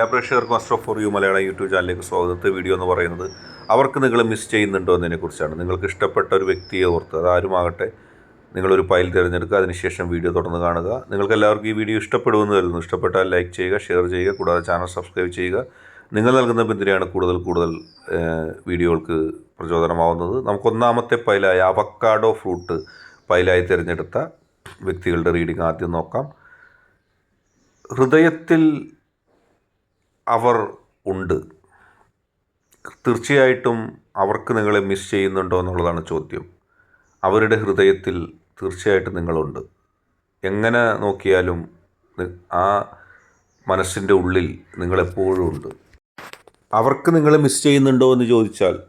എല്ലാ master for you Malayalam YouTube ചാനലിലേക്ക് സ്വാഗതത്തെ വീഡിയോ എന്ന് പറയുന്നത് അവർക്ക് നിങ്ങൾ മിസ് ചെയ്യുന്നുണ്ടോ എന്നതിനെക്കുറിച്ചാണ്. നിങ്ങൾക്ക് ഇഷ്ടപ്പെട്ട ഒരു വ്യക്തിയെ ഓർത്ത് അത് ആരുമാകട്ടെ നിങ്ങളൊരു ഫയൽ തിരഞ്ഞെടുക്കുക അതിനുശേഷം വീഡിയോ തുടർന്ന് കാണുക. നിങ്ങൾക്ക് എല്ലാവർക്കും ഈ വീഡിയോ ഇഷ്ടപ്പെടുമെന്ന് കരുതുന്നു. ഇഷ്ടപ്പെട്ടാൽ ലൈക്ക് ചെയ്യുക ഷെയർ ചെയ്യുക കൂടാതെ ചാനൽ സബ്സ്ക്രൈബ് ചെയ്യുക. നിങ്ങൾ നൽകുന്ന പിന്തുണയാണ് കൂടുതൽ കൂടുതൽ വീഡിയോകൾക്ക് പ്രചോദനമാവുന്നത്. നമുക്കൊന്നാമത്തെ പൈലായ അവക്കാഡോ ഫ്രൂട്ട് പൈലായി തിരഞ്ഞെടുത്ത വ്യക്തികളുടെ റീഡിംഗ് ആദ്യം നോക്കാം. ഹൃദയത്തിൽ അവർ ഉണ്ട്. തീർച്ചയായിട്ടും അവർക്ക് നിങ്ങളെ മിസ് ചെയ്യുന്നുണ്ടോ എന്നുള്ളതാണ് ചോദ്യം. അവരുടെ ഹൃദയത്തിൽ തീർച്ചയായിട്ടും നിങ്ങളുണ്ട്. എങ്ങനെ നോക്കിയാലും ആ മനസ്സിന്റെ ഉള്ളിൽ നിങ്ങളെപ്പോഴും ഉണ്ട്. അവർക്ക് നിങ്ങളെ മിസ് ചെയ്യുന്നുണ്ടോ എന്ന് ചോദിച്ചാൽ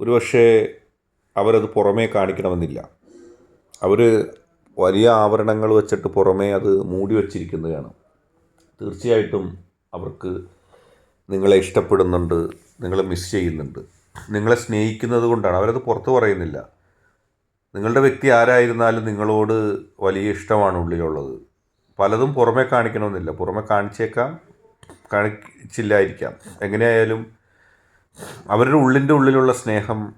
ഒരുപക്ഷേ അവരത് പുറമേ കാണിക്കണമെന്നില്ല. അവർ വലിയ ആവരണങ്ങൾ വെച്ചിട്ട് പുറമേ അത് മൂടി വച്ചിരിക്കുന്നതാണ്. തീർച്ചയായിട്ടും അവർക്ക് നിങ്ങളെ ഇഷ്ടപ്പെടുന്നുണ്ട് നിങ്ങളെ മിസ് ചെയ്യുന്നുണ്ട്. നിങ്ങളെ സ്നേഹിക്കുന്നത് കൊണ്ടാണ്. അവരത് പുറത്ത് പറയുന്നില്ല. നിങ്ങളുടെ വ്യക്തി ആരായിരുന്നാലും നിങ്ങളോട് വലിയ ഇഷ്ടമാണ് ഉള്ളിലുള്ളത്. പലതും പുറമെ കാണിക്കണമെന്നില്ല. പുറമെ കാണിച്ചേക്കാം കാണിച്ചില്ലായിരിക്കാം. എങ്ങനെയായാലും അവരുടെ ഉള്ളിന്റെ ഉള്ളിലുള്ള സ്നേഹം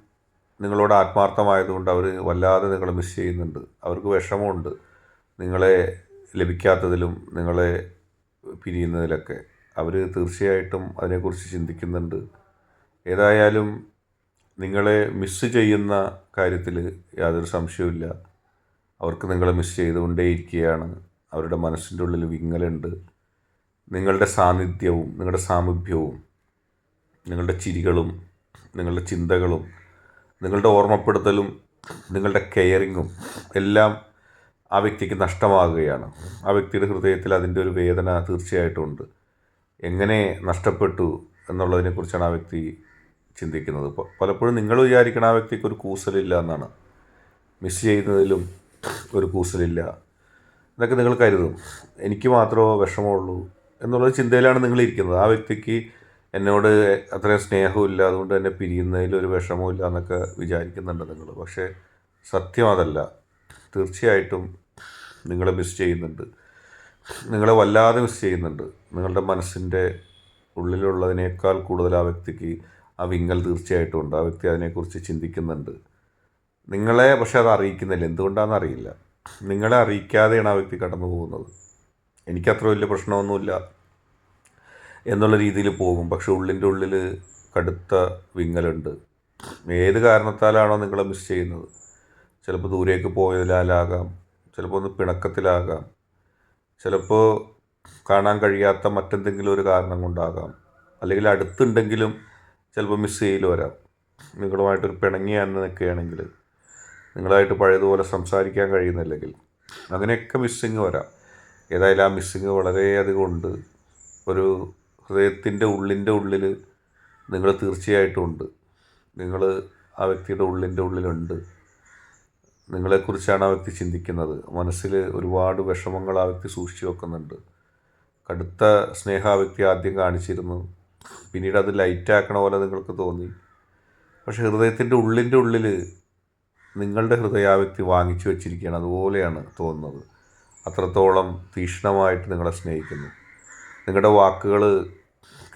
നിങ്ങളോട് ആത്മാർത്ഥമായതുകൊണ്ട് അവർ വല്ലാതെ നിങ്ങളെ മിസ് ചെയ്യുന്നുണ്ട്. അവർക്ക് വിഷമമുണ്ട് നിങ്ങളെ ലഭിക്കാത്തതിലും നിങ്ങളെ പിരിയുന്നതിലൊക്കെ. അവർ തീർച്ചയായിട്ടും അതിനെക്കുറിച്ച് ചിന്തിക്കുന്നുണ്ട്. ഏതായാലും നിങ്ങളെ മിസ്സ് ചെയ്യുന്ന കാര്യത്തിൽ യാതൊരു സംശയവുമില്ല. അവർക്ക് നിങ്ങളെ മിസ് ചെയ്തുകൊണ്ടേയിരിക്കുകയാണ്. അവരുടെ മനസ്സിന്റെ ഉള്ളിൽ വിങ്ങലുണ്ട്. നിങ്ങളുടെ സാന്നിധ്യവും നിങ്ങളുടെ സാമീപ്യവും നിങ്ങളുടെ ചിരികളും നിങ്ങളുടെ ചിന്തകളും നിങ്ങളുടെ ഓർമ്മപ്പെടുത്തലും നിങ്ങളുടെ കെയറിങ്ങും എല്ലാം ആ വ്യക്തിക്ക് നഷ്ടമാകുകയാണ്. ആ വ്യക്തിയുടെ ഹൃദയത്തിൽ അതിന്റെ ഒരു വേദന തീർച്ചയായിട്ടും ഉണ്ട്. എങ്ങനെ നഷ്ടപ്പെട്ടു എന്നുള്ളതിനെക്കുറിച്ചാണ് ആ വ്യക്തി ചിന്തിക്കുന്നത്. പലപ്പോഴും നിങ്ങൾ വിചാരിക്കണം ആ വ്യക്തിക്ക് ഒരു കൂസലില്ല എന്നാണ്. മിസ് ചെയ്യുന്നതിലും ഒരു കൂസലില്ല. എന്നൊക്കെ നിങ്ങൾ കരുതും. എനിക്ക് മാത്രമേ വിഷമമുള്ളൂ എന്നുള്ള ചിന്തയിലാണ് നിങ്ങൾ ഇരിക്കുന്നത്. ആ വ്യക്തിക്ക് എന്നോട് അത്രയും സ്നേഹമില്ല അതുകൊണ്ട് തന്നെ പിരിയുന്നതിൽ ഒരു വിഷമമില്ല എന്നൊക്കെ വിചാരിക്കുന്നുണ്ട് നിങ്ങൾ. പക്ഷേ സത്യം അതല്ല. തീർച്ചയായിട്ടും നിങ്ങളെ മിസ് ചെയ്യുന്നുണ്ട്. നിങ്ങളെ വല്ലാതെ മിസ് ചെയ്യുന്നുണ്ട്. നിങ്ങളുടെ മനസ്സിന്റെ ഉള്ളിലുള്ളതിനേക്കാൾ കൂടുതൽ ആ വ്യക്തിക്ക് ആ വിങ്ങൽ തീർച്ചയായിട്ടും ഉണ്ട് ആ വ്യക്തി അതിനെക്കുറിച്ച് ചിന്തിക്കുന്നുണ്ട്. നിങ്ങളെ പക്ഷെ അത് അറിയിക്കുന്നില്ല. എന്തുകൊണ്ടാണെന്ന് അറിയില്ല. നിങ്ങളെ അറിയിക്കാതെയാണ് ആ വ്യക്തി കടന്നു പോകുന്നത്. എനിക്കത്ര വലിയ പ്രശ്നമൊന്നുമില്ല എന്നുള്ള രീതിയിൽ പോകും. പക്ഷെ ഉള്ളിന്റെ ഉള്ളിൽ കടുത്ത വിങ്ങലുണ്ട്. ഏത് കാരണത്താലാണോ നിങ്ങളെ മിസ് ചെയ്യുന്നത്? ചിലപ്പോൾ ദൂരേക്ക് പോയതിലാലാകാം. ചിലപ്പോൾ ഒന്ന് പിണക്കത്തിലാകാം. ചിലപ്പോൾ കാണാൻ കഴിയാത്ത മറ്റെന്തെങ്കിലും ഒരു കാരണം കൊണ്ടാകാം. അല്ലെങ്കിൽ അടുത്തുണ്ടെങ്കിലും ചിലപ്പോൾ മിസ് ചെയ്യൽ വരാം. നിങ്ങളുമായിട്ടൊരു പിണങ്ങി അന്ന് നിൽക്കുകയാണെങ്കിൽ നിങ്ങളായിട്ട് പഴയതുപോലെ സംസാരിക്കാൻ കഴിയുന്നില്ലെങ്കിൽ അങ്ങനെയൊക്കെ മിസ്സിങ് വരാം. ഏതായാലും ആ മിസ്സിങ് വളരെയധികം ഉണ്ട്. ഒരു ഹൃദയത്തിന്റെ ഉള്ളിന്റെ ഉള്ളിൽ നിങ്ങൾ തീർച്ചയായിട്ടും ഉണ്ട്. നിങ്ങൾ ആ വ്യക്തിയുടെ ഉള്ളിന്റെ ഉള്ളിലുണ്ട്. നിങ്ങളെക്കുറിച്ചാണ് ആ വ്യക്തി ചിന്തിക്കുന്നത്. മനസ്സിൽ ഒരുപാട് വിഷമങ്ങൾ ആ വ്യക്തി സൂക്ഷിച്ചു വെക്കുന്നുണ്ട്. കടുത്ത സ്നേഹാവ്യക്തി ആദ്യം കാണിച്ചിരുന്നു. പിന്നീട് അത് ലൈറ്റാക്കണ പോലെ നിങ്ങൾക്ക് തോന്നി. പക്ഷേ ഹൃദയത്തിന്റെ ഉള്ളിന്റെ ഉള്ളിൽ നിങ്ങളുടെ ഹൃദയാവ്യക്തി വാങ്ങിച്ചു വെച്ചിരിക്കുകയാണ്. അതുപോലെയാണ് തോന്നുന്നത്. അത്രത്തോളം തീക്ഷ്ണമായിട്ട് നിങ്ങളെ സ്നേഹിക്കുന്നു. നിങ്ങളുടെ വാക്കുകൾ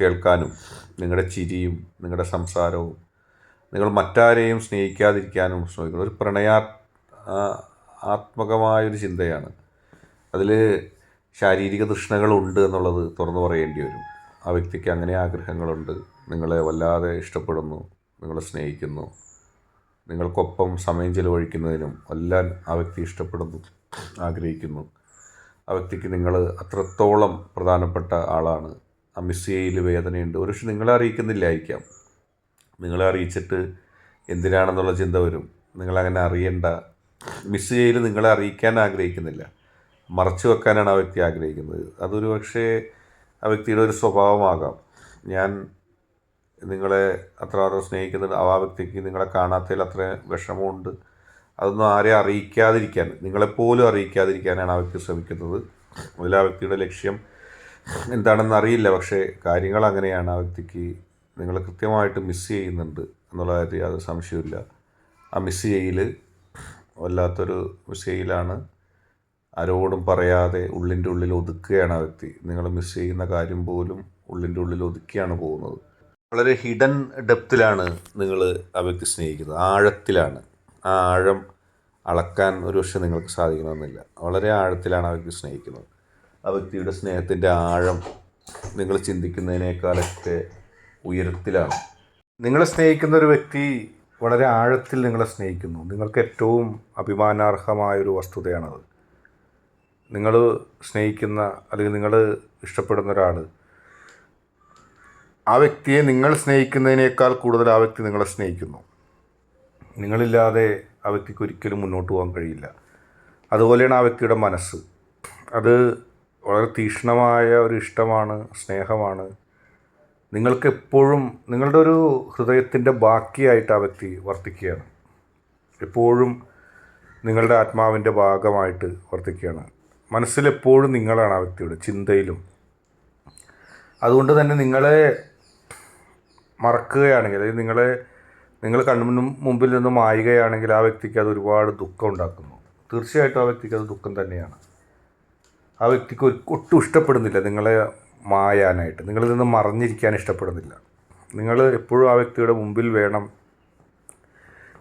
കേൾക്കാനും നിങ്ങളുടെ ചിരിയും നിങ്ങളുടെ സംസാരവും നിങ്ങൾ മറ്റാരെയും സ്നേഹിക്കാതിരിക്കാനും ശ്രമിക്കുന്നു. ഒരു പ്രണയാ ആത്മകമായൊരു ചിന്തയാണ്. അതിൽ ശാരീരിക തൃഷ്ണകളുണ്ട് എന്നുള്ളത് തുറന്നു പറയേണ്ടി വരും. ആ വ്യക്തിക്ക് അങ്ങനെ ആഗ്രഹങ്ങളുണ്ട്. നിങ്ങളെ വല്ലാതെ ഇഷ്ടപ്പെടുന്നു. നിങ്ങളെ സ്നേഹിക്കുന്നു. നിങ്ങൾക്കൊപ്പം സമയം ചിലവഴിക്കുന്നതിനും എല്ലാം ആ വ്യക്തി ഇഷ്ടപ്പെടുന്നു ആഗ്രഹിക്കുന്നു. ആ വ്യക്തിക്ക് നിങ്ങൾ അത്രത്തോളം പ്രധാനപ്പെട്ട ആളാണ്. ആ മിസ് ചെയ്യൽ വേദനയുണ്ട്. ഒരു പക്ഷെ നിങ്ങളെ അറിയിക്കുന്നില്ലായിരിക്കാം. നിങ്ങളെ അറിയിച്ചിട്ട് എന്തിനാണെന്നുള്ള ചിന്ത വരും. നിങ്ങളങ്ങനെ അറിയണ്ട. മിസ് ചെയ്യൽ നിങ്ങളെ അറിയിക്കാൻ ആഗ്രഹിക്കുന്നില്ല. മറച്ചു വെക്കാനാണ് ആ വ്യക്തി ആഗ്രഹിക്കുന്നത്. അതൊരു പക്ഷേ ആ വ്യക്തിയുടെ ഒരു സ്വഭാവമാകാം. ഞാൻ നിങ്ങളെ അത്ര സ്നേഹിക്കുന്നുണ്ട്. ആ വ്യക്തിക്ക് നിങ്ങളെ കാണാത്തതിൽ അത്ര വിഷമമുണ്ട്. അതൊന്നും ആരെ അറിയിക്കാതിരിക്കാൻ നിങ്ങളെപ്പോലും അറിയിക്കാതിരിക്കാനാണ് ആ വ്യക്തി ശ്രമിക്കുന്നത്. അതിൽ ആ വ്യക്തിയുടെ ലക്ഷ്യം എന്താണെന്ന് അറിയില്ല. പക്ഷേ കാര്യങ്ങൾ അങ്ങനെയാണ്. ആ വ്യക്തിക്ക് നിങ്ങൾ കൃത്യമായിട്ട് മിസ് ചെയ്യുന്നുണ്ട് എന്നുള്ള കാര്യത്തിൽ അത് സംശയമില്ല ആ മിസ് ചെയ്യൽ വല്ലാത്തൊരു മിസ് ചെയ്യലാണ്. ആരോടും പറയാതെ ഉള്ളിന്റെ ഉള്ളിൽ ഒതുക്കുകയാണ് ആ വ്യക്തി. നിങ്ങൾ മിസ് ചെയ്യുന്ന കാര്യം പോലും ഉള്ളിന്റെ ഉള്ളിൽ ഒതുക്കിയാണ് പോകുന്നത്. വളരെ ഹിഡൻ ഡെപ്തിലാണ് നിങ്ങൾ ആ വ്യക്തി സ്നേഹിക്കുന്നത്. ആഴത്തിലാണ്. ആ ആഴം അളക്കാൻ ഒരു പക്ഷേ നിങ്ങൾക്ക് സാധിക്കണമെന്നില്ല. വളരെ ആഴത്തിലാണ് ആ വ്യക്തി സ്നേഹിക്കുന്നത്. ആ വ്യക്തിയുടെ സ്നേഹത്തിന്റെ ആഴം നിങ്ങൾ ചിന്തിക്കുന്നതിനേക്കാളൊക്കെ ഉയരത്തിലാണ്. നിങ്ങളെ സ്നേഹിക്കുന്ന ഒരു വ്യക്തി വളരെ ആഴത്തിൽ നിങ്ങളെ സ്നേഹിക്കുന്നു. നിങ്ങൾക്ക് ഏറ്റവും അഭിമാനാർഹമായൊരു വസ്തുതയാണത്. നിങ്ങൾ സ്നേഹിക്കുന്ന അല്ലെങ്കിൽ നിങ്ങൾ ഇഷ്ടപ്പെടുന്ന ഒരാൾ ആ വ്യക്തിയെ നിങ്ങൾ സ്നേഹിക്കുന്നതിനേക്കാൾ കൂടുതൽ ആ വ്യക്തി നിങ്ങളെ സ്നേഹിക്കുന്നു. നിങ്ങളില്ലാതെ ആ വ്യക്തിക്ക് ഒരിക്കലും മുന്നോട്ട് പോകാൻ കഴിയില്ല. അതുപോലെയാണ് ആ വ്യക്തിയുടെ മനസ്സ്. അത് വളരെ തീക്ഷ്ണമായ ഒരു ഇഷ്ടമാണ് സ്നേഹമാണ്. നിങ്ങൾക്ക് എപ്പോഴും നിങ്ങളുടെ ഒരു ഹൃദയത്തിന്റെ ബാക്കിയായിട്ട് ആ വ്യക്തി വർത്തിക്കുകയാണ്. എപ്പോഴും നിങ്ങളുടെ ആത്മാവിന്റെ ഭാഗമായിട്ട് വർത്തിക്കുകയാണ്. മനസ്സിലെപ്പോഴും നിങ്ങളാണ് ആ വ്യക്തിയുടെ ചിന്തയിലും. അതുകൊണ്ട് തന്നെ നിങ്ങളെ മറക്കുകയാണെങ്കിൽ അല്ലെങ്കിൽ നിങ്ങളെ നിങ്ങൾ കണ്ണു മുമ്പിൽ നിന്ന് മായുകയാണെങ്കിൽ ആ വ്യക്തിക്ക് അത് ഒരുപാട് ദുഃഖം ഉണ്ടാക്കുന്നു. തീർച്ചയായിട്ടും ആ വ്യക്തിക്ക് അത് ദുഃഖം തന്നെയാണ്. ആ വ്യക്തിക്ക് ഒരു ഒട്ടും ഇഷ്ടപ്പെടുന്നില്ല നിങ്ങളെ മായാനായിട്ട്. നിങ്ങളിൽ നിന്ന് മറഞ്ഞിരിക്കാൻ ഇഷ്ടപ്പെടുന്നില്ല. നിങ്ങൾ എപ്പോഴും ആ വ്യക്തിയുടെ മുമ്പിൽ വേണം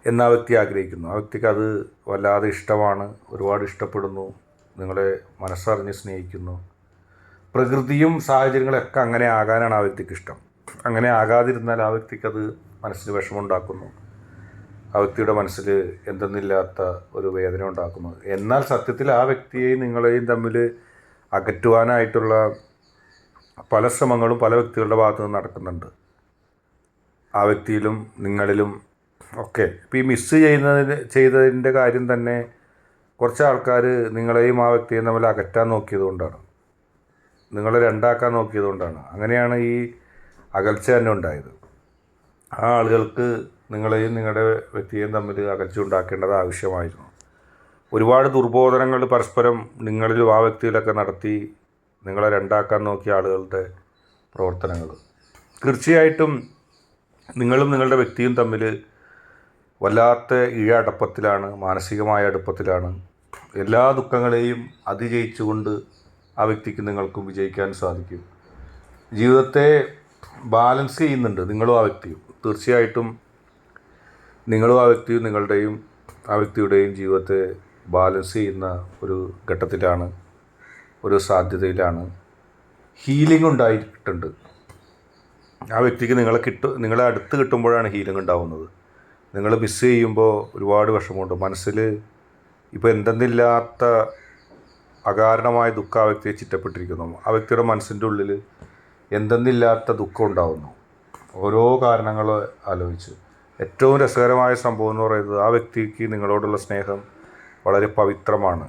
എന്ന് ആ വ്യക്തി ആഗ്രഹിക്കുന്നു. ആ വ്യക്തിക്ക് അത് വല്ലാതെ ഇഷ്ടമാണ് ഒരുപാട് ഇഷ്ടപ്പെടുന്നു. നിങ്ങളെ മനസ്സറിഞ്ഞ് സ്നേഹിക്കുന്നു. പ്രകൃതിയും സാഹചര്യങ്ങളൊക്കെ അങ്ങനെ ആകാനാണ് ആ വ്യക്തിക്ക് ഇഷ്ടം. അങ്ങനെ ആകാതിരുന്നാൽ ആ വ്യക്തിക്കത് മനസ്സിന് വിഷമമുണ്ടാക്കുന്നു. ആ വ്യക്തിയുടെ മനസ്സിൽ എന്തെന്നില്ലാത്ത ഒരു വേദന ഉണ്ടാക്കുന്നു. എന്നാൽ സത്യത്തിൽ ആ വ്യക്തിയെയും നിങ്ങളെയും തമ്മിൽ അകറ്റുവാനായിട്ടുള്ള പല ശ്രമങ്ങളും പല വ്യക്തികളുടെ ഭാഗത്തു നിന്ന് നടക്കുന്നുണ്ട്. ആ വ്യക്തിയിലും നിങ്ങളിലും ഒക്കെ. ഇപ്പോൾ ഈ മിസ്സ് ചെയ്യുന്നതിന് ചെയ്തതിന്റെ കാര്യം തന്നെ കുറച്ച് ആൾക്കാർ നിങ്ങളെയും ആ വ്യക്തിയും തമ്മിൽ അകറ്റാൻ നോക്കിയത് കൊണ്ടാണ് നിങ്ങളെ രണ്ടാക്കാൻ നോക്കിയത് കൊണ്ടാണ് അങ്ങനെയാണ് ഈ അകൽച്ച തന്നെ ഉണ്ടായത്. ആ ആളുകൾക്ക് നിങ്ങളെയും നിങ്ങളുടെ വ്യക്തിയെയും തമ്മിൽ അകൽച്ച ഉണ്ടാക്കേണ്ടത് ആവശ്യമായിരുന്നു. ഒരുപാട് ദുർബോധനങ്ങൾ പരസ്പരം നിങ്ങളിലും ആ വ്യക്തിയിലൊക്കെ നടത്തി നിങ്ങളെ രണ്ടാക്കാൻ നോക്കിയ ആളുകളുടെ പ്രവർത്തനങ്ങൾ. തീർച്ചയായിട്ടും നിങ്ങളും നിങ്ങളുടെ വ്യക്തിയും തമ്മിൽ വല്ലാത്ത ഇഴ അടുപ്പത്തിലാണ് മാനസികമായ അടുപ്പത്തിലാണ്. എല്ലാ ദുഃഖങ്ങളെയും അതിജയിച്ചുകൊണ്ട് ആ വ്യക്തിക്ക് നിങ്ങൾക്കും വിജയിക്കാൻ സാധിക്കും. ജീവിതത്തെ ബാലൻസ് ചെയ്യുന്നുണ്ട് നിങ്ങളും ആ വ്യക്തിയും. തീർച്ചയായിട്ടും നിങ്ങളും ആ വ്യക്തിയും നിങ്ങളുടെയും ആ വ്യക്തിയുടെയും ജീവിതത്തെ ബാലൻസ് ചെയ്യുന്ന ഒരു ഘട്ടത്തിലാണ് ഒരു സാധ്യതയിലാണ് ഹീലിംഗ് ഉണ്ടായിട്ടുണ്ട്. ആ വ്യക്തിക്ക് നിങ്ങളെ കിട്ടു നിങ്ങളെ അടുത്ത് കിട്ടുമ്പോഴാണ് ഹീലിംഗ് ഉണ്ടാവുന്നത്. നിങ്ങൾ മിസ് ചെയ്യുമ്പോൾ ഒരുപാട് വിഷമമുണ്ട്. മനസ്സിൽ ഇപ്പോൾ എന്തെന്നില്ലാത്ത അകാരണമായ ദുഃഖം ആ വ്യക്തിയെ ചിറ്റപ്പെട്ടിരിക്കുന്നു. ആ വ്യക്തിയുടെ മനസ്സിന്റെ ഉള്ളിൽ എന്തെന്നില്ലാത്ത ദുഃഖം ഉണ്ടാകുന്നു ഓരോ കാരണങ്ങൾ ആലോചിച്ച്. ഏറ്റവും രസകരമായ സംഭവം എന്ന് പറയുന്നത് ആ വ്യക്തിക്ക് നിങ്ങളോടുള്ള സ്നേഹം വളരെ പവിത്രമാണ്.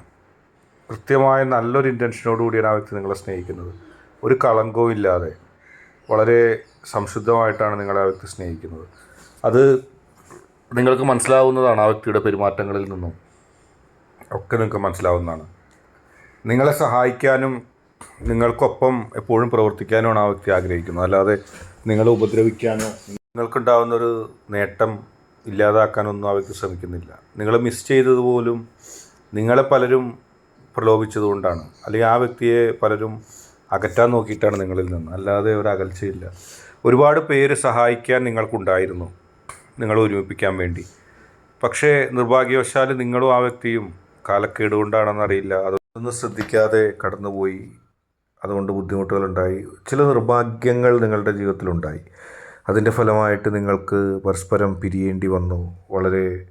കൃത്യമായ നല്ലൊരു ഇന്റൻഷനോട് കൂടിയാണ് ആ വ്യക്തി നിങ്ങളെ സ്നേഹിക്കുന്നത്. ഒരു കളങ്കവും ഇല്ലാതെ വളരെ സംശുദ്ധമായിട്ടാണ് നിങ്ങളെ ആ വ്യക്തി സ്നേഹിക്കുന്നത്. അത് നിങ്ങൾക്ക് മനസ്സിലാവുന്നതാണ് ആ വ്യക്തിയുടെ പെരുമാറ്റങ്ങളിൽ നിന്നും. ഒക്കെ നിങ്ങൾക്ക് മനസ്സിലാവുന്നതാണ്. നിങ്ങളെ സഹായിക്കാനും നിങ്ങൾക്കൊപ്പം എപ്പോഴും പ്രവർത്തിക്കാനുമാണ് ആ വ്യക്തി ആഗ്രഹിക്കുന്നത്. അല്ലാതെ നിങ്ങളെ ഉപദ്രവിക്കാനോ നിങ്ങൾക്കുണ്ടാകുന്നൊരു നേട്ടം ഇല്ലാതാക്കാനൊന്നും ആ വ്യക്തി ശ്രമിക്കുന്നില്ല. നിങ്ങളെ മിസ് ചെയ്തതുപോലും നിങ്ങളെ പലരും പ്രലോഭിച്ചതുകൊണ്ടാണ് അല്ലെങ്കിൽ ആ വ്യക്തിയെ പലരും അകറ്റാൻ നോക്കിയിട്ടാണ് നിങ്ങളിൽ നിന്ന്. അല്ലാതെ ഒരു അകൽച്ചയില്ല. ഒരുപാട് പേര് സഹായിക്കാൻ നിങ്ങൾക്കുണ്ടായിരുന്നു. നിങ്ങളെ ഒരുമിപ്പിക്കാൻ വേണ്ടി. പക്ഷേ നിർഭാഗ്യവശാൽ നിങ്ങളും ആ വ്യക്തിയും കാലക്കേട് കൊണ്ടാണെന്നറിയില്ല അതൊന്നും ശ്രദ്ധിക്കാതെ കടന്നുപോയി. അതുകൊണ്ട് ബുദ്ധിമുട്ടുകളുണ്ടായി. ചില നിർഭാഗ്യങ്ങൾ നിങ്ങളുടെ ജീവിതത്തിലുണ്ടായി. അതിന്റെ ഫലമായിട്ട് നിങ്ങൾക്ക് പരസ്പരം പിരിയേണ്ടി വന്നു. വളരെ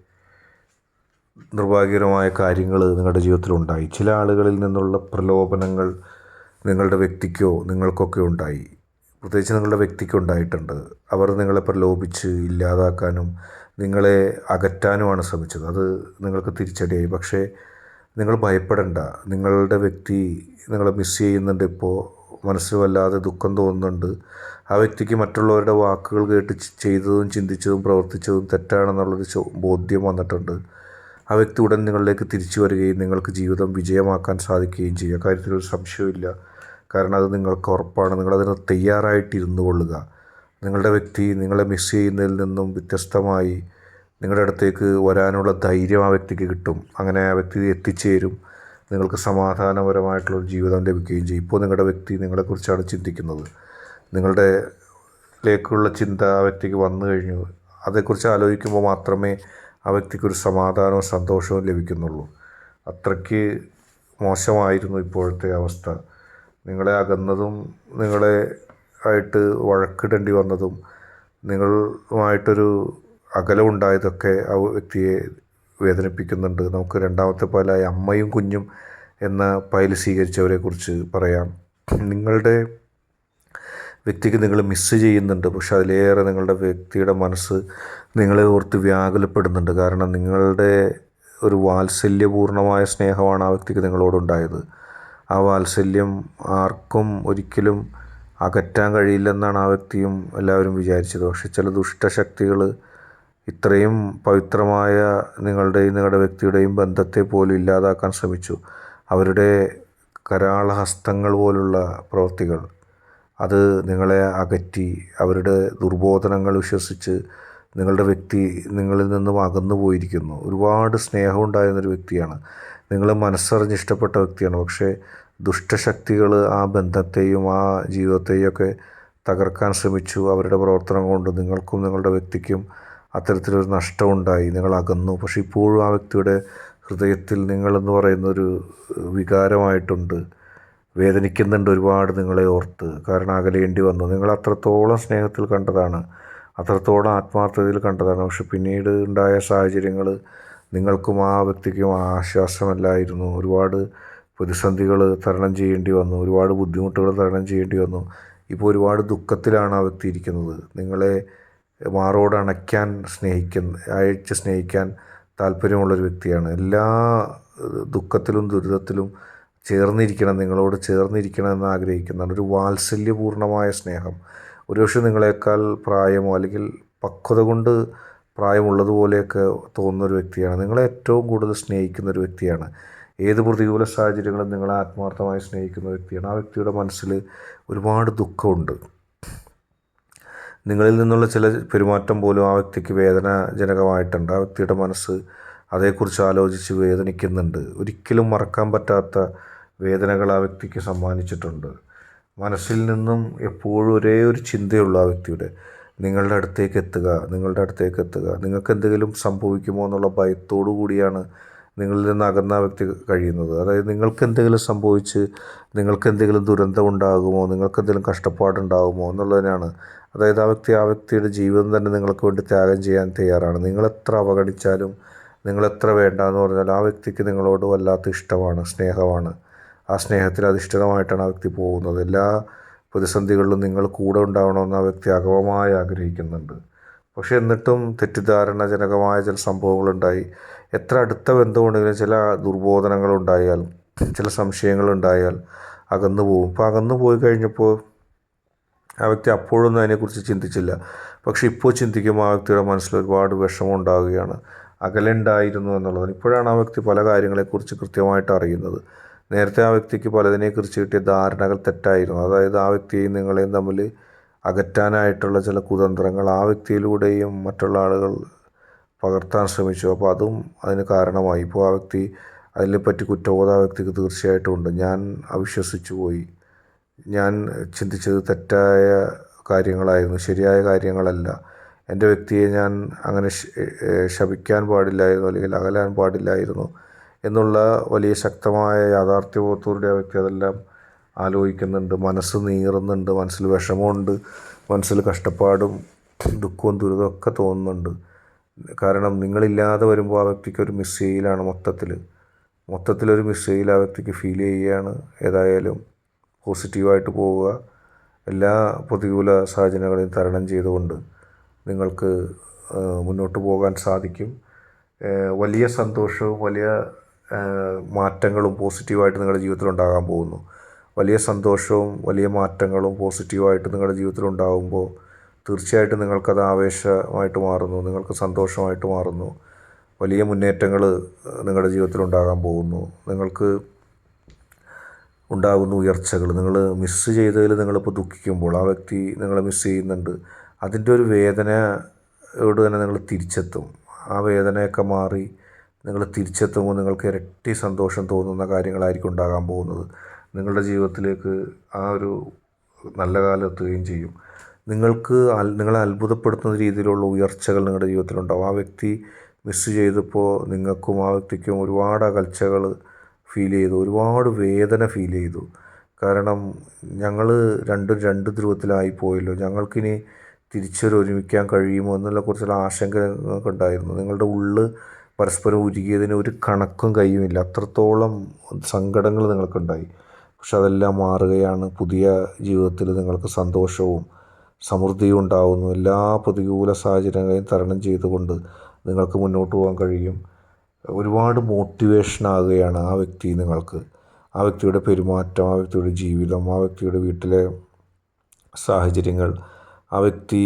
നിർഭാഗ്യകരമായ കാര്യങ്ങൾ നിങ്ങളുടെ ജീവിതത്തിലുണ്ടായി. ചില ആളുകളിൽ നിന്നുള്ള പ്രലോഭനങ്ങൾ നിങ്ങളുടെ വ്യക്തിക്കോ നിങ്ങൾക്കൊക്കെ ഉണ്ടായി. പ്രത്യേകിച്ച് നിങ്ങളുടെ വ്യക്തിക്ക് ഉണ്ടായിട്ടുണ്ട് അവർ നിങ്ങളെ പ്രലോഭിച്ച് ഇല്ലാതാക്കാനും നിങ്ങളെ അകറ്റാനുമാണ് ശ്രമിച്ചത്. അത് നിങ്ങൾക്ക് തിരിച്ചടിയായി. പക്ഷേ നിങ്ങൾ ഭയപ്പെടേണ്ട. നിങ്ങളുടെ വ്യക്തി നിങ്ങളെ മിസ് ചെയ്യുന്നുണ്ട് ഇപ്പോൾ മനസ്സിൽ വല്ലാതെ ദുഃഖം തോന്നുന്നുണ്ട്. ആ വ്യക്തിക്ക് മറ്റുള്ളവരുടെ വാക്കുകൾ കേട്ട് ചെയ്തതും ചിന്തിച്ചതും പ്രവർത്തിച്ചതും തെറ്റാണെന്നുള്ളൊരു ബോധ്യം വന്നിട്ടുണ്ട്. ആ വ്യക്തി ഉടൻ നിങ്ങളിലേക്ക് തിരിച്ചു വരികയും നിങ്ങൾക്ക് ജീവിതം വിജയമാക്കാൻ സാധിക്കുകയും ചെയ്യും കാര്യത്തിൽ ഒരു സംശയമില്ല കാരണം അത് നിങ്ങൾക്ക് ഉറപ്പാണ്. നിങ്ങളതിന് തയ്യാറായിട്ടിരുന്നു കൊള്ളുക. നിങ്ങളുടെ വ്യക്തി നിങ്ങളെ മിസ് ചെയ്യുന്നതിൽ നിന്നും വ്യത്യസ്തമായി നിങ്ങളുടെ അടുത്തേക്ക് വരാനുള്ള ധൈര്യം ആ വ്യക്തിക്ക് കിട്ടും. അങ്ങനെ ആ വ്യക്തി എത്തിച്ചേരും. നിങ്ങൾക്ക് സമാധാനപരമായിട്ടുള്ളൊരു ജീവിതം ലഭിക്കുകയും ചെയ്യും. ഇപ്പോൾ നിങ്ങളുടെ വ്യക്തി നിങ്ങളെക്കുറിച്ചാണ് ചിന്തിക്കുന്നത്. നിങ്ങളുടെ ലേക്കുള്ള ചിന്ത ആ വ്യക്തിക്ക് വന്നു കഴിഞ്ഞു. അതേക്കുറിച്ച് ആലോചിക്കുമ്പോൾ മാത്രമേ ആ വ്യക്തിക്കൊരു സമാധാനവും സന്തോഷവും ലഭിക്കുന്നുള്ളൂ. അത്രയ്ക്ക് മോശമായിരുന്നു ഇപ്പോഴത്തെ അവസ്ഥ. നിങ്ങളെ അകന്നതും നിങ്ങളെ ആയിട്ട് വഴക്കിടേണ്ടി വന്നതും നിങ്ങളുമായിട്ടൊരു അകലമുണ്ടായതൊക്കെ ആ വ്യക്തിയെ വേദനിപ്പിക്കുന്നുണ്ട്. നമുക്ക് രണ്ടാമത്തെ പാലായ അമ്മയും കുഞ്ഞും എന്ന പൈൽ സ്വീകരിച്ചവരെ കുറിച്ച് പറയാം. നിങ്ങളുടെ വ്യക്തിക്ക് നിങ്ങൾ മിസ്സ് ചെയ്യുന്നുണ്ട്. പക്ഷെ അതിലേറെ നിങ്ങളുടെ വ്യക്തിയുടെ മനസ്സ് നിങ്ങളെ ഓർത്ത് വ്യാകുലപ്പെടുന്നുണ്ട്. കാരണം നിങ്ങളുടെ ഒരു വാത്സല്യപൂർണമായ സ്നേഹമാണ് ആ വ്യക്തിക്ക് നിങ്ങളോടുണ്ടായത്. ആ വാത്സല്യം ആർക്കും ഒരിക്കലും അകറ്റാൻ കഴിയില്ലെന്നാണ് ആ വ്യക്തിയും എല്ലാവരും വിചാരിച്ചത്. പക്ഷെ ചില ദുഷ്ടശക്തികൾ ഇത്രയും പവിത്രമായ നിങ്ങളുടെയും നിങ്ങളുടെ വ്യക്തിയുടെയും ബന്ധത്തെ പോലും ഇല്ലാതാക്കാൻ ശ്രമിച്ചു. അവരുടെ കരാളഹസ്തങ്ങൾ പോലുള്ള പ്രവൃത്തികൾ അത് നിങ്ങളെ അകറ്റി അവരുടെ ദുർബോധനങ്ങൾ വിശ്വസിച്ച് നിങ്ങളുടെ വ്യക്തി നിങ്ങളിൽ നിന്നും അകന്നു പോയിരിക്കുന്നു ഒരുപാട് സ്നേഹമുണ്ടായിരുന്നൊരു വ്യക്തിയാണ്. നിങ്ങൾ മനസ്സറിഞ്ഞ് ഇഷ്ടപ്പെട്ട വ്യക്തിയാണ്. പക്ഷേ ദുഷ്ടശക്തികൾ ആ ബന്ധത്തെയും ആ ജീവിതത്തെയും ഒക്കെ തകർക്കാൻ ശ്രമിച്ചു. അവരുടെ പ്രവർത്തനം കൊണ്ട് നിങ്ങൾക്കും നിങ്ങളുടെ വ്യക്തിക്കും അത്തരത്തിലൊരു നഷ്ടമുണ്ടായി. നിങ്ങൾ അകന്നു. പക്ഷേ ഇപ്പോഴും ആ വ്യക്തിയുടെ ഹൃദയത്തിൽ നിങ്ങളെന്ന് പറയുന്നൊരു വികാരമായിട്ടുണ്ട്. വേദനിക്കുന്നുണ്ട് ഒരുപാട് നിങ്ങളെ ഓർത്ത്. കാരണം അകലേണ്ടി വന്നു. നിങ്ങൾ അത്രത്തോളം സ്നേഹത്തിൽ കണ്ടതാണ്. അത്രത്തോളം ആത്മാർത്ഥതയിൽ കണ്ടതാണ്. പക്ഷെ പിന്നീട് ഉണ്ടായ സാഹചര്യങ്ങൾ നിങ്ങൾക്കും ആ വ്യക്തിക്കും ആശ്വാസമല്ലായിരുന്നു. ഒരുപാട് പ്രതിസന്ധികൾ തരണം ചെയ്യേണ്ടി വന്നു. ഒരുപാട് ബുദ്ധിമുട്ടുകൾ തരണം ചെയ്യേണ്ടി വന്നു. ഇപ്പോൾ ഒരുപാട് ദുഃഖത്തിലാണ് ആ വ്യക്തി ഇരിക്കുന്നത്. നിങ്ങളെ മാറോട് അണയ്ക്കാൻ സ്നേഹിക്കുന്ന അയച്ച് സ്നേഹിക്കാൻ താല്പര്യമുള്ളൊരു വ്യക്തിയാണ്. എല്ലാ ദുഃഖത്തിലും ദുരിതത്തിലും ചേർന്നിരിക്കണം നിങ്ങളോട് ചേർന്നിരിക്കണം എന്ന് ആഗ്രഹിക്കുന്നതാണ്. ഒരു വാത്സല്യപൂർണമായ സ്നേഹം. ഒരുപക്ഷെ നിങ്ങളെക്കാൾ പ്രായമോ അല്ലെങ്കിൽ പക്വത കൊണ്ട് പ്രായമുള്ളതുപോലെയൊക്കെ തോന്നുന്ന ഒരു വ്യക്തിയാണ്. നിങ്ങളെ ഏറ്റവും കൂടുതൽ സ്നേഹിക്കുന്ന ഒരു വ്യക്തിയാണ്. ഏത് പ്രതികൂല സാഹചര്യങ്ങളും നിങ്ങളെ ആത്മാർത്ഥമായി സ്നേഹിക്കുന്ന വ്യക്തിയാണ്. ആ വ്യക്തിയുടെ മനസ്സിൽ ഒരുപാട് ദുഃഖമുണ്ട്. നിങ്ങളിൽ നിന്നുള്ള ചില പെരുമാറ്റം പോലും ആ വ്യക്തിക്ക് വേദനാജനകമായിട്ടുണ്ട്. ആ വ്യക്തിയുടെ മനസ്സ് അതേക്കുറിച്ച് ആലോചിച്ച് വേദനിക്കുന്നുണ്ട്. ഒരിക്കലും മറക്കാൻ പറ്റാത്ത വേദനകൾ ആ വ്യക്തിക്ക് സമ്മാനിച്ചിട്ടുണ്ട്. മനസ്സിൽ നിന്നും എപ്പോഴും ഒരേ ഒരു ചിന്തയുള്ളൂ ആ വ്യക്തിയുടെ. നിങ്ങളുടെ അടുത്തേക്ക് എത്തുക നിങ്ങളുടെ അടുത്തേക്ക് എത്തുക. നിങ്ങൾക്ക് എന്തെങ്കിലും സംഭവിക്കുമോ എന്നുള്ള ഭയത്തോടു കൂടിയാണ് നിങ്ങളിൽ നിന്ന് അകന്ന വ്യക്തി കഴിയുന്നത്. അതായത് നിങ്ങൾക്ക് എന്തെങ്കിലും സംഭവിച്ച് നിങ്ങൾക്ക് എന്തെങ്കിലും ദുരന്തം ഉണ്ടാകുമോ നിങ്ങൾക്ക് എന്തെങ്കിലും കഷ്ടപ്പാടുണ്ടാകുമോ എന്നുള്ളതിനാണ്. അതായത് ആ വ്യക്തി ആ വ്യക്തിയുടെ ജീവിതം തന്നെ നിങ്ങൾക്ക് വേണ്ടി ത്യാഗം ചെയ്യാൻ തയ്യാറാണ്. നിങ്ങളെത്ര അവഗണിച്ചാലും നിങ്ങളെത്ര വേണ്ട എന്ന് പറഞ്ഞാൽ ആ വ്യക്തിക്ക് നിങ്ങളോട് വല്ലാത്ത ഇഷ്ടമാണ് സ്നേഹമാണ്. ആ സ്നേഹത്തിൽ അധിഷ്ഠിതമായിട്ടാണ് ആ വ്യക്തി പോകുന്നത്. എല്ലാ പ്രതിസന്ധികളിലും നിങ്ങൾ കൂടെ ഉണ്ടാവണമെന്ന് ആ വ്യക്തി അഗമമായി ആഗ്രഹിക്കുന്നുണ്ട്. പക്ഷേ എന്നിട്ടും തെറ്റിദ്ധാരണജനകമായ ചില സംഭവങ്ങളുണ്ടായി. എത്ര അടുത്ത ബന്ധമുണ്ടെങ്കിലും ചില ദുർബോധനങ്ങളുണ്ടായാൽ ചില സംശയങ്ങളുണ്ടായാൽ അകന്നു പോകും. ഇപ്പോൾ അകന്നു പോയി കഴിഞ്ഞപ്പോൾ ആ വ്യക്തി അപ്പോഴൊന്നും അതിനെക്കുറിച്ച് ചിന്തിച്ചില്ല. പക്ഷേ ഇപ്പോൾ ചിന്തിക്കുമ്പോൾ ആ വ്യക്തിയുടെ മനസ്സിൽ ഒരുപാട് വിഷമം ഉണ്ടാവുകയാണ് അകലുണ്ടായിരുന്നു എന്നുള്ളതാണ്. ഇപ്പോഴാണ് ആ വ്യക്തി പല കാര്യങ്ങളെക്കുറിച്ച് കൃത്യമായിട്ട് അറിയുന്നത്. നേരത്തെ ആ വ്യക്തിക്ക് പലതിനെക്കുറിച്ച് കിട്ടിയ ധാരണകൾ തെറ്റായിരുന്നു. അതായത് ആ വ്യക്തിയും നിങ്ങളെയും തമ്മിൽ അകറ്റാനായിട്ടുള്ള ചില കുതന്ത്രങ്ങൾ ആ വ്യക്തിയിലൂടെയും മറ്റുള്ള ആളുകൾ പകർത്താൻ ശ്രമിച്ചു. അപ്പോൾ അതും അതിന് കാരണമായി. ഇപ്പോൾ ആ വ്യക്തി അതിനെപ്പറ്റി കുറ്റബോധം ആ വ്യക്തിക്ക് തീർച്ചയായിട്ടും ഉണ്ട്. ഞാൻ അവിശ്വസിച്ചു പോയി. ഞാൻ ചിന്തിച്ചത് തെറ്റായ കാര്യങ്ങളായിരുന്നു. ശരിയായ കാര്യങ്ങളല്ല. എന്റെ വ്യക്തിയെ ഞാൻ അങ്ങനെ ശപിക്കാൻ പാടില്ലായിരുന്നു അല്ലെങ്കിൽ അകലാൻ പാടില്ലായിരുന്നു. എന്നുള്ള വലിയ ശക്തമായ യാഥാർത്ഥ്യബോധത്തോടെ ആ വ്യക്തി അതെല്ലാം ആലോചിക്കുന്നുണ്ട്. മനസ്സ് നീറുന്നുണ്ട് മനസ്സിൽ വിഷമമുണ്ട് മനസ്സിൽ കഷ്ടപ്പാടും ദുഃഖവും ദുരിതവും ഒക്കെ തോന്നുന്നുണ്ട്. കാരണം നിങ്ങളില്ലാതെ വരുമ്പോൾ ആ വ്യക്തിക്ക് ഒരു മിസ്സെയിലാണ് മൊത്തത്തിൽ. മൊത്തത്തിലൊരു മിസ്സെയിൽ ആ വ്യക്തിക്ക് ഫീൽ ചെയ്യുകയാണ്. ഏതായാലും പോസിറ്റീവായിട്ട് പോവുക. എല്ലാ പ്രതികൂല സാഹചര്യങ്ങളെയും തരണം ചെയ്തുകൊണ്ട് നിങ്ങൾക്ക് മുന്നോട്ട് പോകാൻ സാധിക്കും. വലിയ സന്തോഷവും വലിയ മാറ്റങ്ങളും പോസിറ്റീവായിട്ട് നിങ്ങളുടെ ജീവിതത്തിൽ ഉണ്ടാകാൻ പോകുന്നു. വലിയ സന്തോഷവും വലിയ മാറ്റങ്ങളും പോസിറ്റീവായിട്ട് നിങ്ങളുടെ ജീവിതത്തിൽ ഉണ്ടാകുമ്പോൾ തീർച്ചയായിട്ടും നിങ്ങൾക്കത് ആവേശമായിട്ട് മാറുന്നു നിങ്ങൾക്ക് സന്തോഷമായിട്ട് മാറുന്നു. വലിയ മുന്നേറ്റങ്ങൾ നിങ്ങളുടെ ജീവിതത്തിൽ ഉണ്ടാകാൻ പോകുന്നു. നിങ്ങൾക്ക് ഉണ്ടാകുന്ന ഉയർച്ചകൾ നിങ്ങൾ മിസ്സ് ചെയ്തതിൽ നിങ്ങളിപ്പോൾ ദുഃഖിക്കുമ്പോൾ ആ വ്യക്തി നിങ്ങളെ മിസ്സ് ചെയ്യുന്നുണ്ട്. അതിന്റെ ഒരു വേദനയോട് തന്നെ നിങ്ങൾ തിരിച്ചെത്തും. ആ വേദനയൊക്കെ മാറി നിങ്ങൾ തിരിച്ചെത്തുമ്പോൾ നിങ്ങൾക്ക് ഇരട്ടി സന്തോഷം തോന്നുന്ന കാര്യങ്ങളായിരിക്കും ഉണ്ടാകാൻ പോകുന്നത്. നിങ്ങളുടെ ജീവിതത്തിലേക്ക് ആ ഒരു നല്ല കാലം എത്തുകയും ചെയ്യും. നിങ്ങൾക്ക് നിങ്ങളെ അത്ഭുതപ്പെടുത്തുന്ന രീതിയിലുള്ള ഉയർച്ചകൾ നിങ്ങളുടെ ജീവിതത്തിലുണ്ടാവും. ആ വ്യക്തി മിസ്സ് ചെയ്തപ്പോൾ നിങ്ങൾക്കും ആ വ്യക്തിക്കും ഒരുപാട് അകൽച്ചകൾ ഫീൽ ചെയ്തു. ഒരുപാട് വേദന ഫീൽ ചെയ്തു. കാരണം ഞങ്ങൾ രണ്ടും രണ്ട് ധ്രുവത്തിലായി പോയല്ലോ. ഞങ്ങൾക്കിനി തിരിച്ചൊരു ഒരുമിക്കാൻ കഴിയുമോ എന്നുള്ള കുറച്ചുള്ള ആശങ്ക നിങ്ങൾക്കുണ്ടായിരുന്നു നിങ്ങളുടെ ഉള്ള് പരസ്പരം ഉരുകിയതിന് ഒരു കണക്കും കയ്യുമില്ല അത്രത്തോളം സങ്കടങ്ങൾ നിങ്ങൾക്കുണ്ടായി. പക്ഷെ അതെല്ലാം മാറുകയാണ്. പുതിയ ജീവിതത്തിൽ നിങ്ങൾക്ക് സന്തോഷവും സമൃദ്ധിയും ഉണ്ടാകുന്നു എല്ലാ പ്രതികൂല സാഹചര്യങ്ങളെയും തരണം ചെയ്തുകൊണ്ട് നിങ്ങൾക്ക് മുന്നോട്ട് പോകാൻ കഴിയും. ഒരുപാട് മോട്ടിവേഷൻ ആകുകയാണ് ആ വ്യക്തി നിങ്ങൾക്ക്. ആ വ്യക്തിയുടെ പെരുമാറ്റം ആ വ്യക്തിയുടെ ജീവിതം ആ വ്യക്തിയുടെ വീട്ടിലെ സാഹചര്യങ്ങൾ ആ വ്യക്തി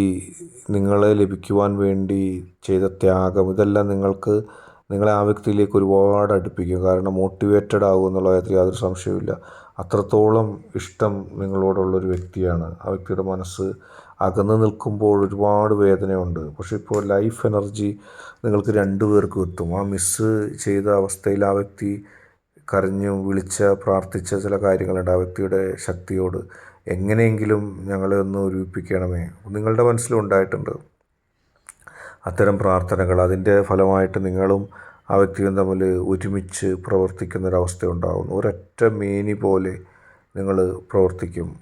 നിങ്ങളെ ലഭിക്കുവാൻ വേണ്ടി ചെയ്ത ത്യാഗം ഇതെല്ലാം നിങ്ങൾക്ക് നിങ്ങളെ ആ വ്യക്തിയിലേക്ക് ഒരുപാട് അടുപ്പിക്കും. കാരണം മോട്ടിവേറ്റഡ് ആകും എന്നുള്ള കാര്യത്തിൽ യാതൊരു സംശയവുമില്ല. അത്രത്തോളം ഇഷ്ടം നിങ്ങളോടുള്ളൊരു വ്യക്തിയാണ്. ആ വ്യക്തിയുടെ മനസ്സ് അകന്ന് നിൽക്കുമ്പോൾ ഒരുപാട് വേദനയുണ്ട്. പക്ഷേ ഇപ്പോൾ ലൈഫ് എനർജി നിങ്ങൾക്ക് രണ്ടു പേർക്ക് കിട്ടും. ആ മിസ്സ് ചെയ്ത അവസ്ഥയിൽ ആ വ്യക്തി കരഞ്ഞു വിളിച്ച പ്രാർത്ഥിച്ച ചില കാര്യങ്ങളുണ്ട് ആ വ്യക്തിയുടെ ശക്തിയോട്. എങ്ങനെയെങ്കിലും ഞങ്ങളെ ഒന്ന് ഒരുമിപ്പിക്കണമേ. നിങ്ങളുടെ മനസ്സിലും ഉണ്ടായിട്ടുണ്ട്. അത്തരം പ്രാർത്ഥനകൾ അതിന്റെ ഫലമായിട്ട് നിങ്ങളും ആ വ്യക്തിയും തമ്മിൽ ഒരുമിച്ച് പ്രവർത്തിക്കുന്നൊരവസ്ഥ ഉണ്ടാകുന്നു ഒരൊറ്റ മേനി പോലെ നിങ്ങൾ പ്രവർത്തിക്കും.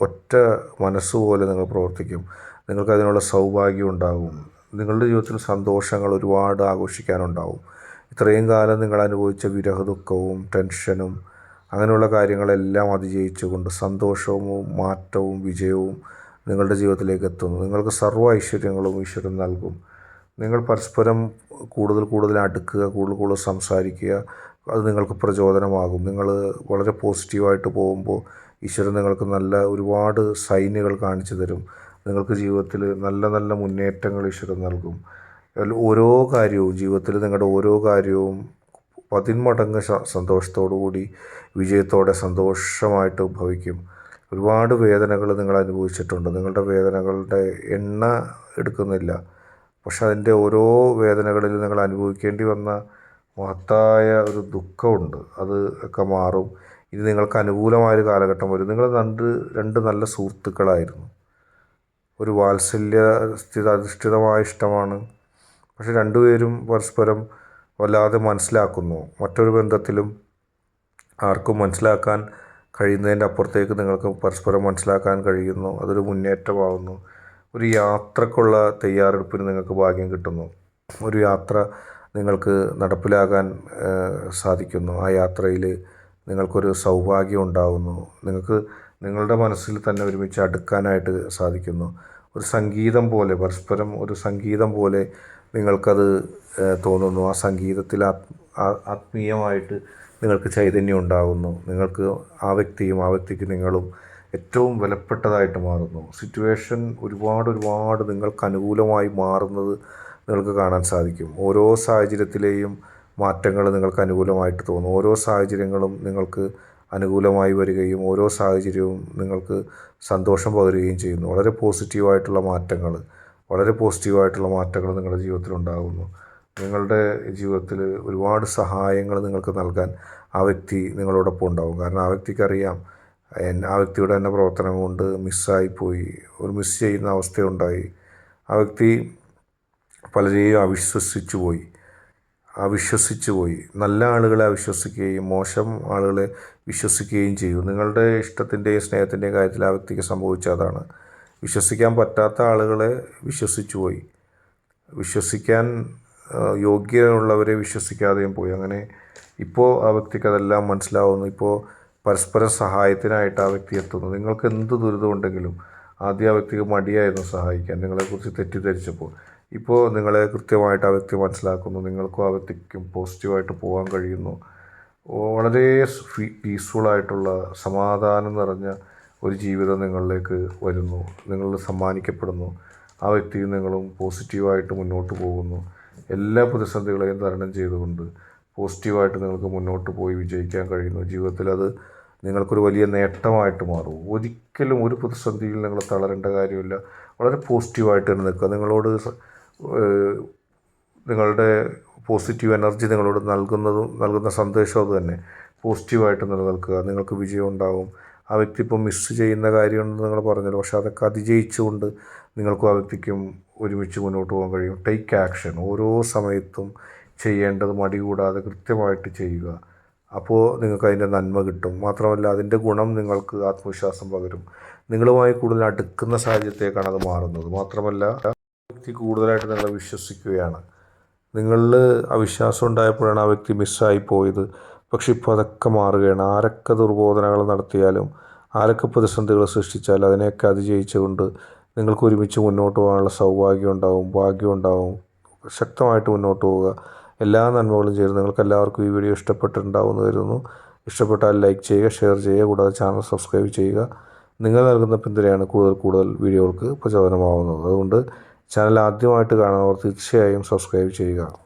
ഒറ്റ മനസ്സുപോലെ നിങ്ങൾ പ്രവർത്തിക്കും. നിങ്ങൾക്ക് അതിനുള്ള സൗഭാഗ്യം ഉണ്ടാകും. നിങ്ങളുടെ ജീവിതത്തിൽ സന്തോഷങ്ങൾ ഒരുപാട് ആഘോഷിക്കാനുണ്ടാവും ഇത്രയും കാലം നിങ്ങൾ അനുഭവിച്ച വിരഹ ദുഃഖവും ടെൻഷനും അങ്ങനെയുള്ള കാര്യങ്ങളെല്ലാം അതിജയിച്ചുകൊണ്ട് സന്തോഷവും മാറ്റവും വിജയവും നിങ്ങളുടെ ജീവിതത്തിലേക്ക് എത്തുന്നു. നിങ്ങൾക്ക് സർവ ഐശ്വര്യങ്ങളും ഈശ്വരൻ നൽകും. നിങ്ങൾ പരസ്പരം കൂടുതൽ കൂടുതൽ അടുക്കുക കൂടുതൽ കൂടുതൽ സംസാരിക്കുക അത് നിങ്ങൾക്ക് പ്രചോദനമാകും. നിങ്ങൾ വളരെ പോസിറ്റീവായിട്ട് പോകുമ്പോൾ ഈശ്വരൻ നിങ്ങൾക്ക് നല്ല ഒരുപാട് സൈനുകൾ കാണിച്ചു തരും. നിങ്ങൾക്ക് ജീവിതത്തിൽ നല്ല നല്ല മുന്നേറ്റങ്ങൾ ഈശ്വരൻ നൽകും. ഓരോ കാര്യവും ജീവിതത്തിൽ നിങ്ങളുടെ ഓരോ കാര്യവും പതിന്മടങ്ങ് സന്തോഷത്തോടുകൂടി സന്തോഷത്തോടു കൂടി വിജയത്തോടെ സന്തോഷമായിട്ട് ഭവിക്കും. ഒരുപാട് വേദനകൾ നിങ്ങൾ അനുഭവിച്ചിട്ടുണ്ട്. നിങ്ങളുടെ വേദനകളുടെ എണ്ണ എടുക്കുന്നില്ല. പക്ഷെ അതിന്റെ ഓരോ വേദനകളിൽ നിങ്ങൾ അനുഭവിക്കേണ്ടി വന്ന മഹത്തായ ഒരു ദുഃഖമുണ്ട്. അത് ഒക്കെ മാറും. ഇത് നിങ്ങൾക്ക് അനുകൂലമായൊരു കാലഘട്ടം വരും. നിങ്ങൾ രണ്ട് രണ്ട് നല്ല സുഹൃത്തുക്കളായിരുന്നു. ഒരു വാത്സല്യ സ്ഥിത അധിഷ്ഠിതമായ ഇഷ്ടമാണ്. പക്ഷെ രണ്ടുപേരും പരസ്പരം വല്ലാതെ മനസ്സിലാക്കുന്നു. മറ്റൊരു ബന്ധത്തിലും ആർക്കും മനസ്സിലാക്കാൻ കഴിയുന്നതിന്റെ അപ്പുറത്തേക്ക് നിങ്ങൾക്ക് പരസ്പരം മനസ്സിലാക്കാൻ കഴിയുന്നു. അതൊരു മുന്നേറ്റമാകുന്നു ഒരു യാത്രക്കുള്ള തയ്യാറെടുപ്പിന് നിങ്ങൾക്ക് ഭാഗ്യം കിട്ടുന്നു. ഒരു യാത്ര നിങ്ങൾക്ക് നടപ്പിലാകാൻ സാധിക്കുന്നു. ആ യാത്രയിൽ നിങ്ങൾക്കൊരു സൗഭാഗ്യം ഉണ്ടാകുന്നു നിങ്ങൾക്ക് നിങ്ങളുടെ മനസ്സിൽ തന്നെ ഒരുമിച്ച് അടുക്കാനായിട്ട് സാധിക്കുന്നു. ഒരു സംഗീതം പോലെ പരസ്പരം ഒരു സംഗീതം പോലെ നിങ്ങൾക്കത് തോന്നുന്നു. ആ സംഗീതത്തിൽ ആത്മീയമായിട്ട് നിങ്ങൾക്ക് ചൈതന്യം ഉണ്ടാകുന്നു. നിങ്ങൾക്ക് ആ വ്യക്തിയും ആ വ്യക്തിക്ക് നിങ്ങളും ഏറ്റവും വിലപ്പെട്ടതായിട്ട് മാറുന്നു. സിറ്റുവേഷൻ ഒരുപാട് ഒരുപാട് നിങ്ങൾക്ക് അനുകൂലമായി മാറുന്നത് നിങ്ങൾക്ക് കാണാൻ സാധിക്കും. ഓരോ സാഹചര്യത്തിലെയും മാറ്റങ്ങൾ നിങ്ങൾക്ക് അനുകൂലമായിട്ട് തോന്നും. ഓരോ സാഹചര്യങ്ങളും നിങ്ങൾക്ക് അനുകൂലമായി വരികയും ഓരോ സാഹചര്യവും നിങ്ങൾക്ക് സന്തോഷം പകരുകയും ചെയ്യുന്നു. വളരെ പോസിറ്റീവായിട്ടുള്ള മാറ്റങ്ങൾ. വളരെ പോസിറ്റീവായിട്ടുള്ള മാറ്റങ്ങൾ നിങ്ങളുടെ ജീവിതത്തിൽ ഉണ്ടാകുന്നു നിങ്ങളുടെ ജീവിതത്തിൽ ഒരുപാട് സഹായങ്ങൾ നിങ്ങൾക്ക് നൽകാൻ ആ വ്യക്തി നിങ്ങളോടൊപ്പം ഉണ്ടാകും കാരണം ആ വ്യക്തിക്കറിയാം ആ വ്യക്തിയുടെ തന്നെ പ്രവർത്തനം കൊണ്ട് മിസ്സായിപ്പോയി ഒരു മിസ് ചെയ്യുന്ന അവസ്ഥയുണ്ടായി. ആ വ്യക്തി പലരെയും അവിശ്വസിച്ചു പോയി അവിശ്വസിച്ചു പോയി. നല്ല ആളുകളെ അവിശ്വസിക്കുകയും മോശം ആളുകളെ വിശ്വസിക്കുകയും ചെയ്യും നിങ്ങളുടെ ഇഷ്ടത്തിന്റെയും സ്നേഹത്തിന്റെയും കാര്യത്തിൽ ആ വ്യക്തിക്ക് സംഭവിച്ച അതാണ്. വിശ്വസിക്കാൻ പറ്റാത്ത ആളുകളെ വിശ്വസിച്ചു പോയി. വിശ്വസിക്കാൻ യോഗ്യതയുള്ളവരെ വിശ്വസിക്കാതെയും പോയി. അങ്ങനെ ഇപ്പോൾ ആ വ്യക്തിക്ക് അതെല്ലാം മനസ്സിലാവുന്നു. ഇപ്പോൾ പരസ്പര സഹായത്തിനായിട്ട് ആ വ്യക്തി എത്തുന്നു. നിങ്ങൾക്ക് എന്ത് ദുരിതമുണ്ടെങ്കിലും ആദ്യം ആ വ്യക്തിക്ക് മടിയായിരുന്നു സഹായിക്കാൻ. നിങ്ങളെക്കുറിച്ച് തെറ്റിദ്ധരിച്ചപ്പോൾ. ഇപ്പോൾ നിങ്ങളെ കൃത്യമായിട്ട് ആ വ്യക്തി മനസ്സിലാക്കുന്നു. നിങ്ങൾക്കും ആ വ്യക്തിക്കും പോസിറ്റീവായിട്ട് പോകാൻ കഴിയുന്നു. വളരെ പീസ്ഫുള്ളായിട്ടുള്ള സമാധാനം നിറഞ്ഞ ഒരു ജീവിതം നിങ്ങളിലേക്ക് വരുന്നു നിങ്ങൾ സമ്മാനിക്കപ്പെടുന്നു. ആ വ്യക്തിയും നിങ്ങളും പോസിറ്റീവായിട്ട് മുന്നോട്ട് പോകുന്നു. എല്ലാ പ്രതിസന്ധികളെയും തരണം ചെയ്തുകൊണ്ട് പോസിറ്റീവായിട്ട് നിങ്ങൾക്ക് മുന്നോട്ട് പോയി വിജയിക്കാൻ കഴിയുന്നു. ജീവിതത്തിൽ അത് നിങ്ങൾക്കൊരു വലിയ നേട്ടമായിട്ട് മാറും. ഒരിക്കലും ഒരു പ്രതിസന്ധിയിൽ നിങ്ങൾ തളരേണ്ട കാര്യമില്ല. വളരെ പോസിറ്റീവായിട്ട് തന്നെ നിൽക്കുക. നിങ്ങളോട് നിങ്ങളുടെ പോസിറ്റീവ് എനർജി നിങ്ങളോട് നൽകുന്നതും നൽകുന്ന സന്ദേശവും അത് തന്നെ. പോസിറ്റീവായിട്ട് നിലനിൽക്കുക. നിങ്ങൾക്ക് വിജയം ഉണ്ടാവും. ആ വ്യക്തി ഇപ്പോൾ മിസ്സ് ചെയ്യുന്ന കാര്യമുണ്ടെന്ന് നിങ്ങൾ പറഞ്ഞല്ലോ. പക്ഷേ അതൊക്കെ അതിജയിച്ചുകൊണ്ട് നിങ്ങൾക്കും ആ വ്യക്തിക്കും ഒരുമിച്ച് മുന്നോട്ട് പോകാൻ കഴിയും. ടേക്ക് ആക്ഷൻ ഓരോ സമയത്തും ചെയ്യേണ്ടത് മടി കൂടാതെ കൃത്യമായിട്ട് ചെയ്യുക. അപ്പോൾ നിങ്ങൾക്ക് അതിന്റെ നന്മ കിട്ടും. മാത്രമല്ല അതിന്റെ ഗുണം നിങ്ങൾക്ക് ആത്മവിശ്വാസം പകരും. നിങ്ങളുമായി കൂടുതൽ അടുക്കുന്ന സാഹചര്യത്തേക്കാണ് അത് മാറുന്നത്. മാത്രമല്ല വ്യക്തി കൂടുതലായിട്ട് നിങ്ങളെ വിശ്വസിക്കുകയാണ്. നിങ്ങളിൽ അവിശ്വാസം ഉണ്ടായപ്പോഴാണ് ആ വ്യക്തി മിസ്സായി പോയത്. പക്ഷെ ഇപ്പോൾ അതൊക്കെ മാറുകയാണ്. ആരൊക്കെ ദുർബോധനകൾ നടത്തിയാലും ആരൊക്കെ പ്രതിസന്ധികൾ സൃഷ്ടിച്ചാലും അതിനെയൊക്കെ അതിജയിച്ചുകൊണ്ട് നിങ്ങൾക്ക് ഒരുമിച്ച് മുന്നോട്ട് പോകാനുള്ള സൗഭാഗ്യം ഉണ്ടാവും ഭാഗ്യം ഉണ്ടാവും. ശക്തമായിട്ട് മുന്നോട്ട് പോവുക. എല്ലാ നന്മകളും ചെയ്ത് നിങ്ങൾക്ക് എല്ലാവർക്കും ഈ വീഡിയോ ഇഷ്ടപ്പെട്ടിട്ടുണ്ടാവുമെന്ന് കരുതുന്നു. ഇഷ്ടപ്പെട്ടാൽ ലൈക്ക് ചെയ്യുക ഷെയർ ചെയ്യുക കൂടാതെ ചാനൽ സബ്സ്ക്രൈബ് ചെയ്യുക. നിങ്ങൾ നൽകുന്ന പിന്തുണയാണ് കൂടുതൽ കൂടുതൽ വീഡിയോകൾക്ക് പ്രചോദനമാവുന്നത്. അതുകൊണ്ട് ചാനൽ ആദ്യമായിട്ട് കാണുന്നവർ തീർച്ചയായും സബ്സ്ക്രൈബ് ചെയ്യുക.